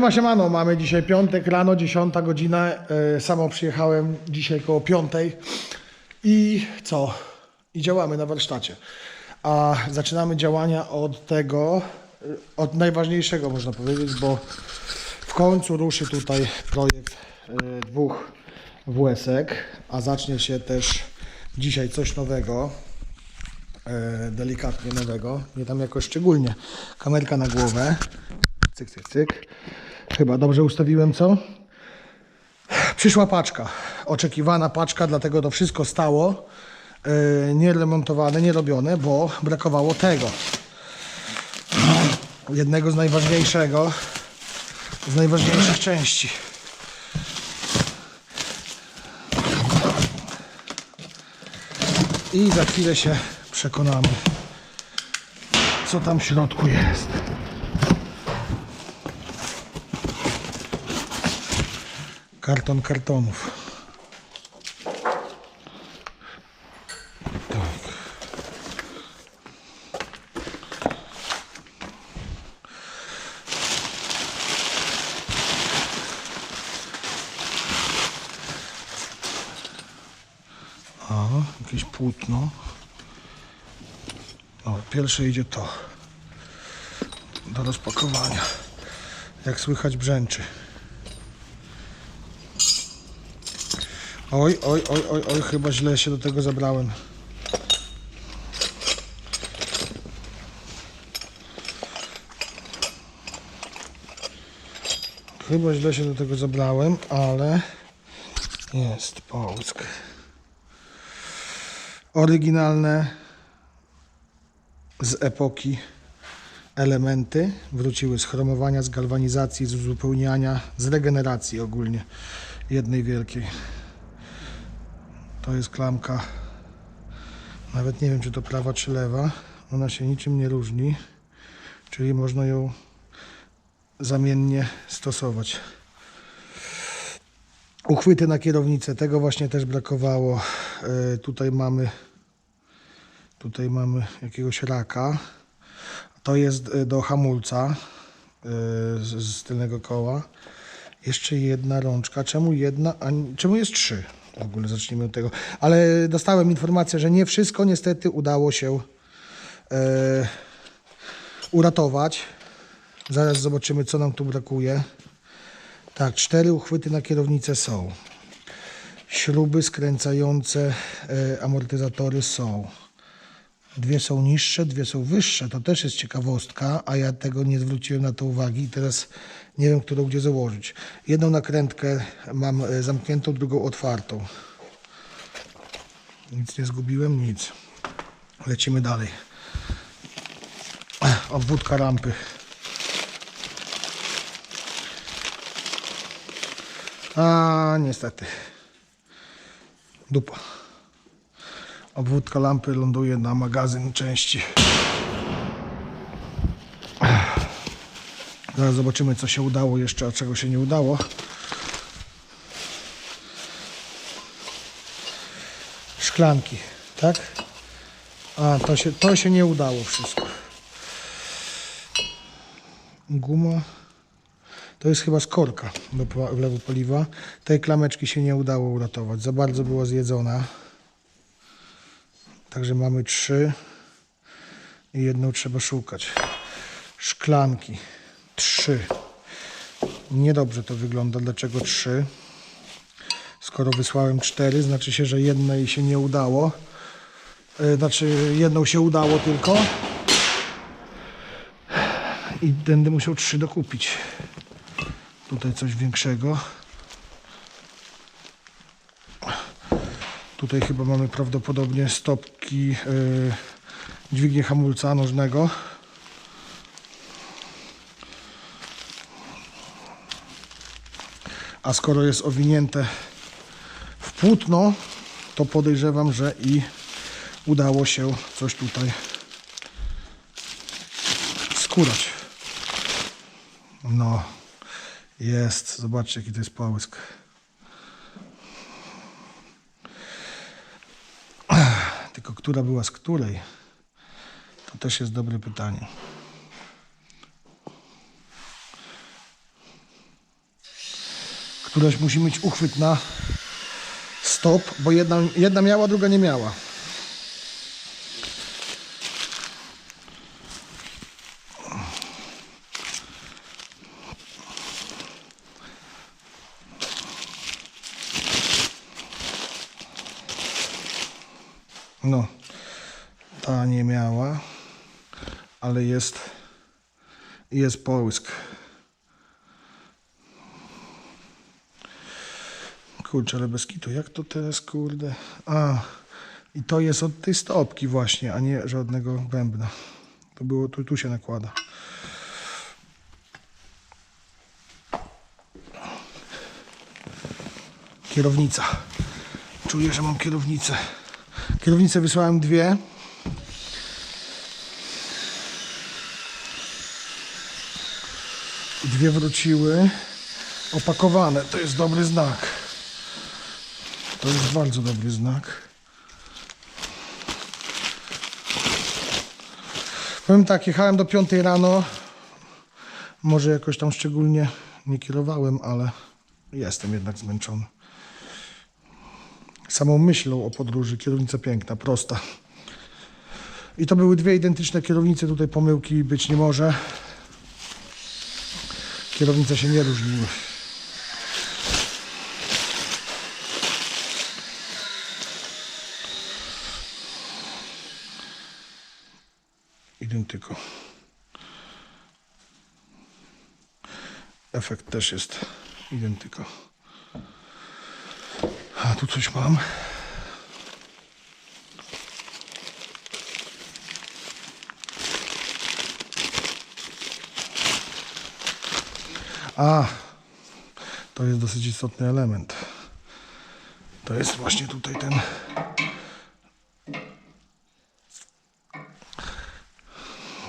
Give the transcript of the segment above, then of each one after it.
Siema, siemano, mamy dzisiaj piątek, rano, 10 godzina. E, Samo przyjechałem dzisiaj koło piątej i co? I działamy na warsztacie. A zaczynamy działania od tego, e, od najważniejszego można powiedzieć, bo w końcu ruszy tutaj projekt e, dwóch WS-ek, a zacznie się też dzisiaj coś nowego delikatnie nowego, nie tam jakoś szczególnie. Kamerka na głowę, cyk, cyk, cyk. Chyba dobrze ustawiłem, co? Przyszła paczka, oczekiwana paczka, dlatego to wszystko stało, e, nie remontowane, nie robione, bo brakowało tego. Jednego z najważniejszego, z najważniejszych części. I za chwilę się przekonamy, co tam w środku jest. Karton kartonów. Tak. A, jakieś płótno. O, pierwsze idzie to. Do rozpakowania. Jak słychać brzęczy. Oj, oj, oj, oj, oj, chyba źle się do tego zabrałem. Chyba źle się do tego zabrałem, ale jest połysk. Oryginalne z epoki elementy wróciły z chromowania, z galwanizacji, z uzupełniania, z regeneracji ogólnie jednej wielkiej. To jest klamka, nawet nie wiem czy to prawa czy lewa, ona się niczym nie różni, czyli można ją zamiennie stosować. Uchwyty na kierownicę, tego właśnie też brakowało. E, tutaj mamy tutaj mamy jakiegoś raka. To jest e, do hamulca e, z, z tylnego koła. Jeszcze jedna rączka. Czemu jedna, a czemu jest trzy? W ogóle zacznijmy od tego. Ale dostałem informację, że nie wszystko niestety udało się e, uratować. Zaraz zobaczymy, co nam tu brakuje. Tak, cztery uchwyty na kierownicę są. Śruby skręcające e, amortyzatory są. Dwie są niższe, dwie są wyższe. To też jest ciekawostka, a ja tego nie zwróciłem na to uwagi i teraz nie wiem, którą gdzie założyć. Jedną nakrętkę mam e, zamkniętą, drugą otwartą. Nic nie zgubiłem, nic. Lecimy dalej. Obwódka rampy. A niestety. Dupa. Obwódka lampy ląduje na magazyn części. Zaraz zobaczymy, co się udało jeszcze, a czego się nie udało. Szklanki, tak? A, to się, to się nie udało wszystko. Guma. To jest chyba skorka do pa- wlewu paliwa. Tej klameczki się nie udało uratować. Za bardzo była zjedzona. Także mamy trzy i jedną trzeba szukać. Szklanki. Trzy. Niedobrze to wygląda. Dlaczego trzy? Skoro wysłałem cztery, znaczy się, że jednej się nie udało. E, Znaczy jedną się udało tylko. I będę musiał trzy dokupić. Tutaj coś większego. Tutaj chyba mamy prawdopodobnie stopki yy, dźwignię hamulca nożnego. A skoro jest owinięte w płótno, to podejrzewam, że i udało się coś tutaj skórać. No, jest. Zobaczcie, jaki to jest połysk. która była z której, to też jest dobre pytanie. Któraś musi mieć uchwyt na stop, bo jedna, jedna miała, druga nie miała. Jest połysk. Kurczę, ale bez kitu, jak to teraz, kurde? A, i to jest od tej stopki właśnie, a nie żadnego bębna. To było, tu, tu się nakłada. Kierownica. Czuję, że mam kierownicę. Kierownicę wysłałem dwie. Dwie wróciły opakowane. To jest dobry znak. To jest bardzo dobry znak. Powiem tak, jechałem do 5 rano. Może jakoś tam szczególnie nie kierowałem, ale jestem jednak zmęczony. Samą myślą o podróży, kierownica piękna, prosta. I to były dwie identyczne kierownice, tutaj pomyłki być nie może. Kierownice się nie różniły. Identyko. Efekt też jest identyko. A tu coś mam. A, to jest dosyć istotny element. To jest właśnie tutaj ten.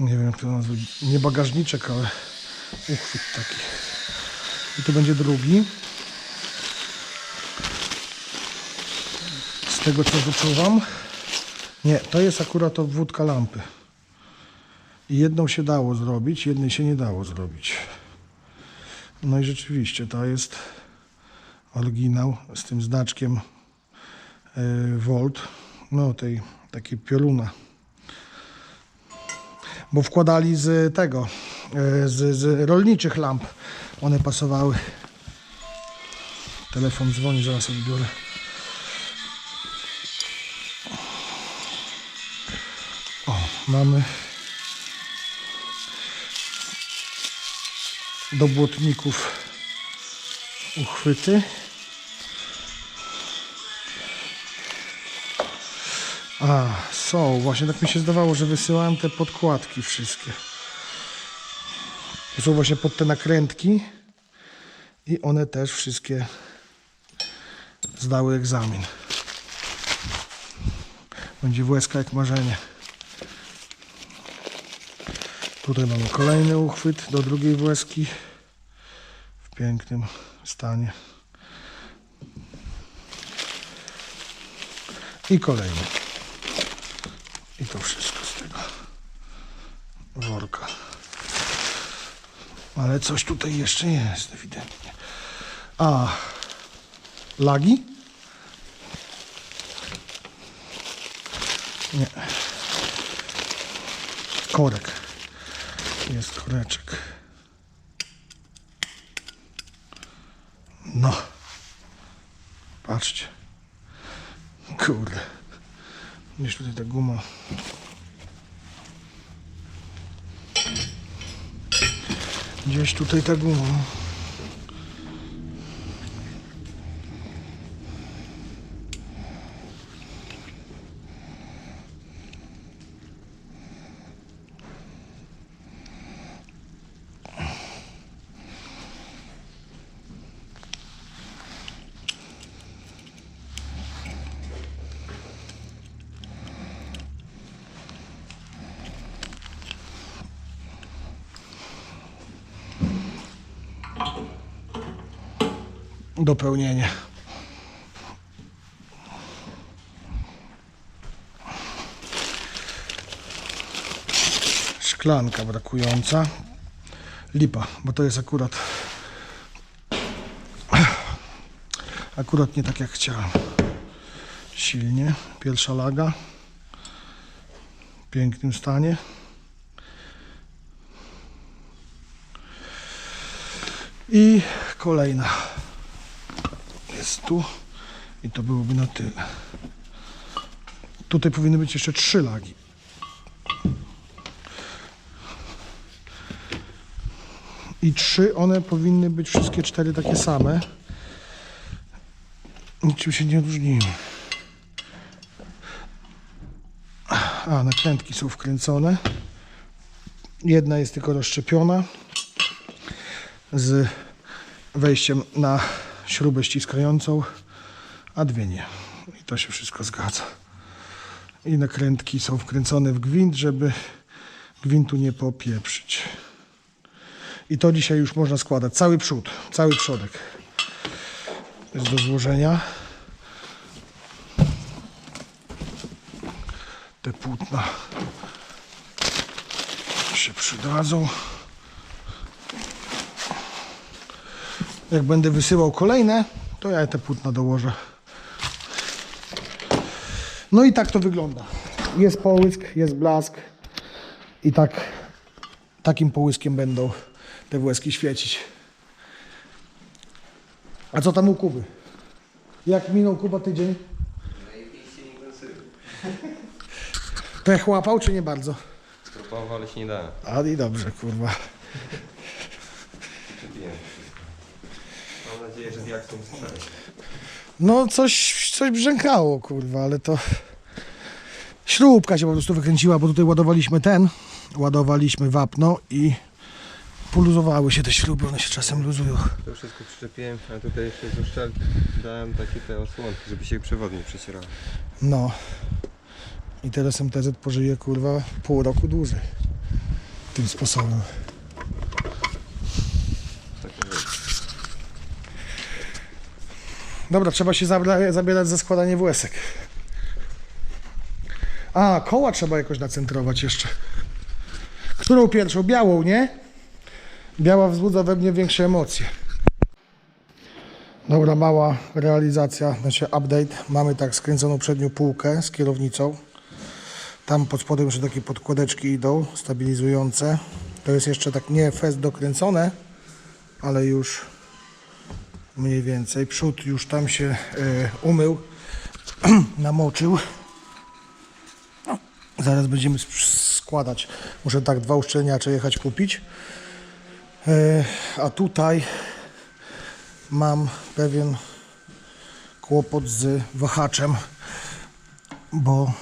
Nie wiem jak to nazwać. Nie bagażniczek, ale uchwyt taki. I tu będzie drugi. Z tego co wyczuwam. Nie, to jest akurat obwódka lampy. I jedną się dało zrobić, jednej się nie dało zrobić. No i rzeczywiście, to jest oryginał z tym znaczkiem yy, Volt. No tej takiej pioruna. Bo wkładali z tego, yy, z, z rolniczych lamp. One pasowały. Telefon dzwoni, zaraz odbiorę. O, mamy do błotników uchwyty. A, są. Właśnie tak mi się zdawało, że wysyłałem te podkładki wszystkie. To są właśnie pod te nakrętki i one też wszystkie zdały egzamin. Będzie łezka jak marzenie. Tutaj mamy kolejny uchwyt do drugiej łezki w pięknym stanie. I kolejny. I to wszystko z tego worka. Ale coś tutaj jeszcze jest ewidentnie. A, lagi? Nie. Korek. Jest koreczek. No. Patrzcie. Kurde. Gdzieś tutaj ta guma. Gdzieś tutaj ta guma. Dopełnienie. Szklanka brakująca. Lipa, bo to jest akurat Akurat nie tak jak chciałem. Silnie. Pierwsza laga. W pięknym stanie. I kolejna tu i to byłoby na tyle. Tutaj powinny być jeszcze trzy lagi. I trzy, one powinny być wszystkie cztery takie same. Niczym się nie różniły. A, nakrętki są wkręcone. Jedna jest tylko rozszczepiona z wejściem na śrubę ściskającą, a dwie nie. I to się wszystko zgadza. I nakrętki są wkręcone w gwint, żeby gwintu nie popieprzyć. I to dzisiaj już można składać. Cały przód, cały przodek jest do złożenia. Te płótna się przydadzą. Jak będę wysyłał kolejne, to ja te płótna dołożę. No i tak to wygląda. Jest połysk, jest blask i tak takim połyskiem będą te błyski świecić. A co tam u Kuby? Jak minął Kuba tydzień? Pech łapał czy nie bardzo? Próbował, ale się nie dałem. A i dobrze, kurwa. Przepiłem wszystko. Jak są słyszałeś. No coś, coś brzękało, kurwa, ale to... Śrubka się po prostu wykręciła, bo tutaj ładowaliśmy ten, ładowaliśmy wapno i poluzowały się te śruby, one się czasem luzują. To wszystko przyczepiłem, a tutaj jeszcze z uszczelki dałem takie te osłonki, żeby się przewodnie przecierały. No. I teraz MTZ pożyje, kurwa, pół roku dłużej. Tym sposobem. Takie rzeczy. Dobra, trzeba się zabierać za składanie włosek. A, koła trzeba jakoś nacentrować jeszcze. Którą pierwszą? Białą, nie? Biała wzbudza we mnie większe emocje. Dobra, mała realizacja, znaczy update. Mamy tak skręconą przednią półkę z kierownicą. Tam pod spodem jeszcze takie podkładeczki idą, stabilizujące. To jest jeszcze tak nie fest dokręcone, ale już mniej więcej. Przód już tam się e, umył, namoczył. Zaraz będziemy składać. Muszę tak dwa uszczelniacze jechać kupić. E, a tutaj mam pewien kłopot z wahaczem, bo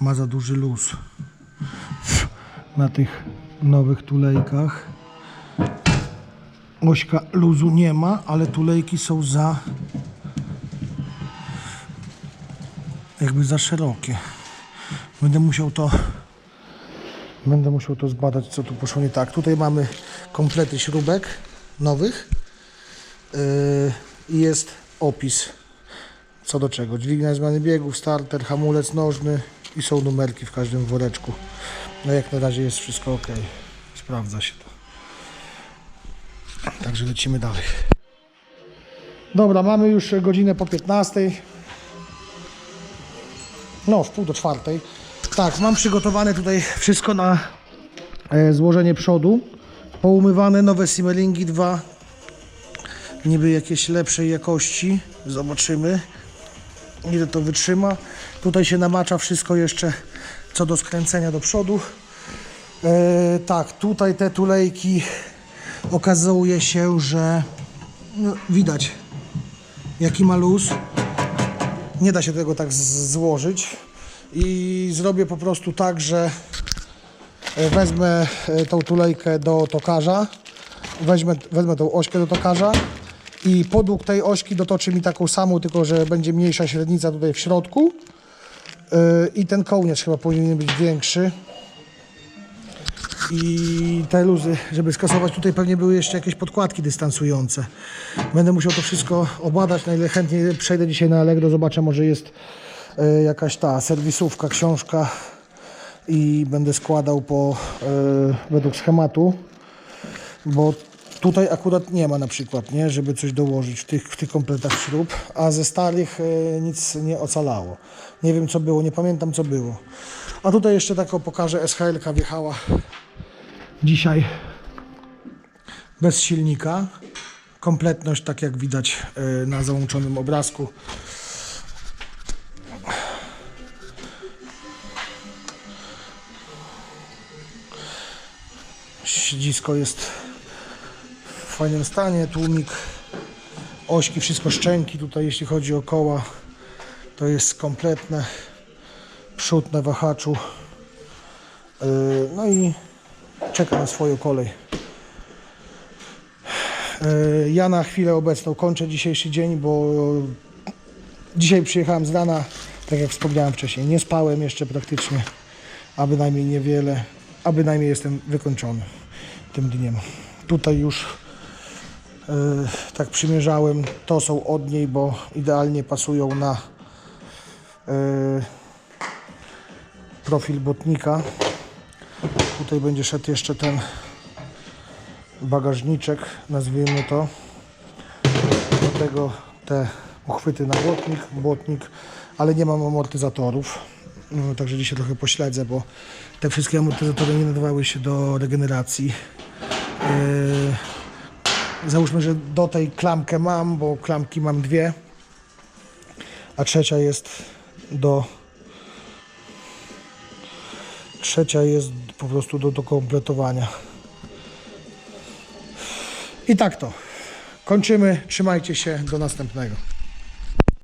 ma za duży luz na tych nowych tulejkach. Ośka luzu nie ma, ale tulejki są za jakby za szerokie. Będę musiał to będę musiał to zbadać, co tu poszło nie tak. Tutaj mamy komplety śrubek nowych yy, i jest opis co do czego. Dźwignia zmiany biegów, starter, hamulec nożny i są numerki w każdym woreczku. No jak na razie jest wszystko ok. Sprawdza się to. Także lecimy dalej. Dobra, mamy już godzinę po 15. No, w pół do czwartej. Tak, mam przygotowane tutaj wszystko na e, złożenie przodu. Poumywane nowe simmelingi dwa. Niby jakieś lepszej jakości. Zobaczymy ile to wytrzyma. Tutaj się namacza wszystko jeszcze co do skręcenia do przodu. E, tak, tutaj te tulejki okazuje się, że no, widać jaki ma luz. Nie da się tego tak złożyć. I zrobię po prostu tak, że e, wezmę e, tą tulejkę do tokarza, weźmę, wezmę tą ośkę do tokarza i podług tej ośki dotoczy mi taką samą, tylko że będzie mniejsza średnica tutaj w środku. E, i ten kołnierz chyba powinien być większy i te luzy, żeby skasować, tutaj pewnie były jeszcze jakieś podkładki dystansujące. Będę musiał to wszystko obadać, najchętniej przejdę dzisiaj na Allegro, zobaczę, może jest e, jakaś ta serwisówka, książka i będę składał po, e, według schematu, bo Tutaj akurat nie ma na przykład, nie, żeby coś dołożyć w tych, w tych kompletach śrub, a ze starych e, nic nie ocalało. Nie wiem co było, nie pamiętam co było. A tutaj jeszcze taką pokażę, SHL-ka wjechała dzisiaj bez silnika. Kompletność, tak jak widać e, na załączonym obrazku. Siedzisko jest w fajnym stanie, tłumik, ośki, wszystko szczęki tutaj jeśli chodzi o koła to jest kompletne przód na wahaczu Yy, no i czeka na swoją kolej Yy, ja na chwilę obecną kończę dzisiejszy dzień, bo dzisiaj przyjechałem z rana tak jak wspomniałem wcześniej, nie spałem jeszcze praktycznie a bynajmniej niewiele, a bynajmniej jestem wykończony tym dniem. Tutaj już e, tak przymierzałem, to są od niej, bo idealnie pasują na e, profil botnika. Tutaj będzie szedł jeszcze ten bagażniczek, nazwijmy to. Do tego te uchwyty na błotnik, błotnik, ale nie mam amortyzatorów. No, także dzisiaj trochę pośledzę, bo te wszystkie amortyzatory nie nadawały się do regeneracji. Yy, załóżmy, że do tej klamkę mam, bo klamki mam dwie, a trzecia jest do trzecia jest po prostu do dokompletowania. I tak to. Kończymy. Trzymajcie się. Do następnego.